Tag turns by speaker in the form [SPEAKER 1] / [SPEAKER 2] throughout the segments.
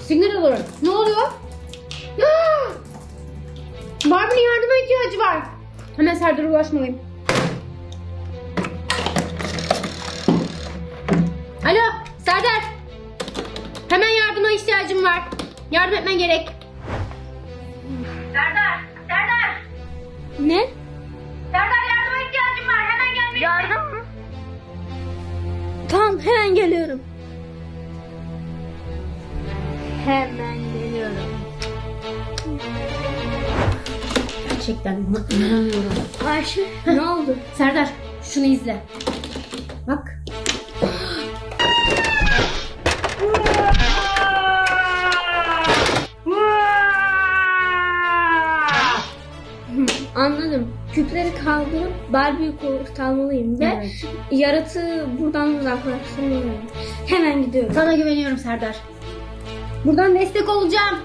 [SPEAKER 1] Signal alırım. Ne oluyor? Barbie'nin yardıma ihtiyacı var. Hemen Serdar'a ulaşmalıyım. Alo Serdar. Hemen yardıma ihtiyacım var. Yardım etmen gerek.
[SPEAKER 2] Serdar, Serdar,
[SPEAKER 1] Ne?
[SPEAKER 2] Serdar yardıma ihtiyacım var. Hemen gelmelisin. Yardım mı?
[SPEAKER 1] Tamam hemen geliyorum. Hemen geliyorum. Gerçekten buna inanamıyorum.
[SPEAKER 3] Ayşe ne oldu?
[SPEAKER 1] Serdar şunu izle. Bak.
[SPEAKER 3] Anladım. Küpleri kaldırıp Barbie'yi kurtarmalıyım ve
[SPEAKER 1] Evet.
[SPEAKER 3] yaratığı buradan uzaklaştırmalıyım. Hemen gidiyorum.
[SPEAKER 1] Sana güveniyorum Serdar. Buradan destek olacağım.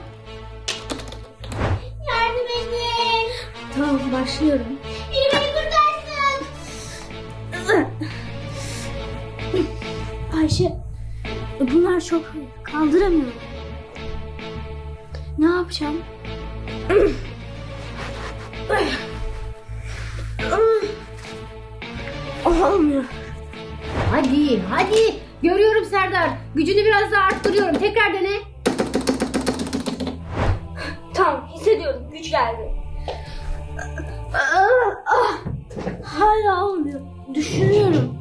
[SPEAKER 1] Yardım edin.
[SPEAKER 3] Tamam başlıyorum.
[SPEAKER 1] Biri beni kurtarsın.
[SPEAKER 3] Ayşe bunlar çok kaldıramıyorum. Ne yapacağım?
[SPEAKER 1] Hadi hadi. Görüyorum Serdar. Gücünü biraz daha arttırıyorum. Tekrar dene.
[SPEAKER 3] Tamam hissediyorum. Güç geldi. Ah, ah. Hala olmuyor. Düşünüyorum.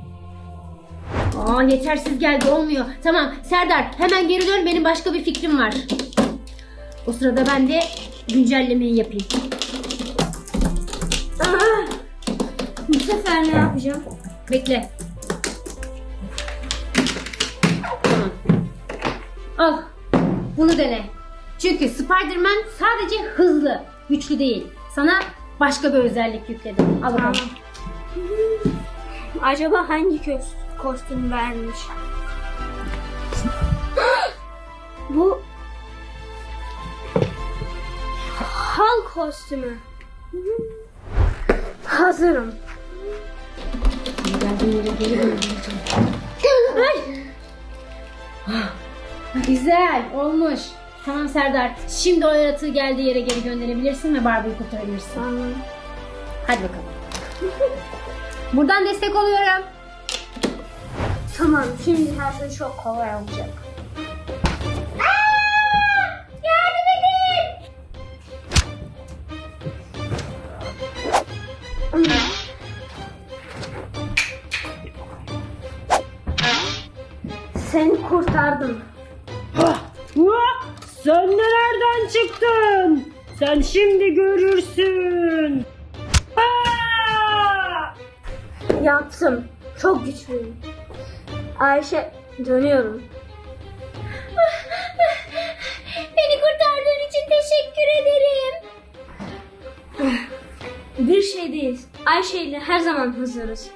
[SPEAKER 1] Aa yetersiz geldi olmuyor. Tamam Serdar hemen geri dön benim başka bir fikrim var. O sırada ben de güncellemeyi yapayım.
[SPEAKER 3] Ah. Bu sefer ne yapacağım?
[SPEAKER 1] Bekle. Al. Bunu dene. Çünkü Spider-Man sadece hızlı, güçlü değil. Sana başka bir özellik yükledim. Al bakalım.
[SPEAKER 3] Acaba hangi kos kostüm vermiş? Bu hal kostümü. Hazırım.
[SPEAKER 1] Geldiğin Güzel olmuş. Tamam Serdar. Şimdi o yaratığı geldiği yere geri gönderebilirsin ve Barbie'yi kurtarabilirsin.
[SPEAKER 3] Tamam.
[SPEAKER 1] Hadi bakalım. Buradan destek oluyorum.
[SPEAKER 3] Tamam. Şimdi her şey çok kolay olacak.
[SPEAKER 1] Yardım edin.
[SPEAKER 3] Seni kurtardım.
[SPEAKER 4] Sen nereden çıktın? Sen şimdi görürsün. Aa!
[SPEAKER 3] Yaptım. Çok güçlüyüm. Ayşe dönüyorum.
[SPEAKER 1] Beni kurtardığın için teşekkür ederim.
[SPEAKER 3] Bir şey değil. Ayşe ile her zaman hazırız.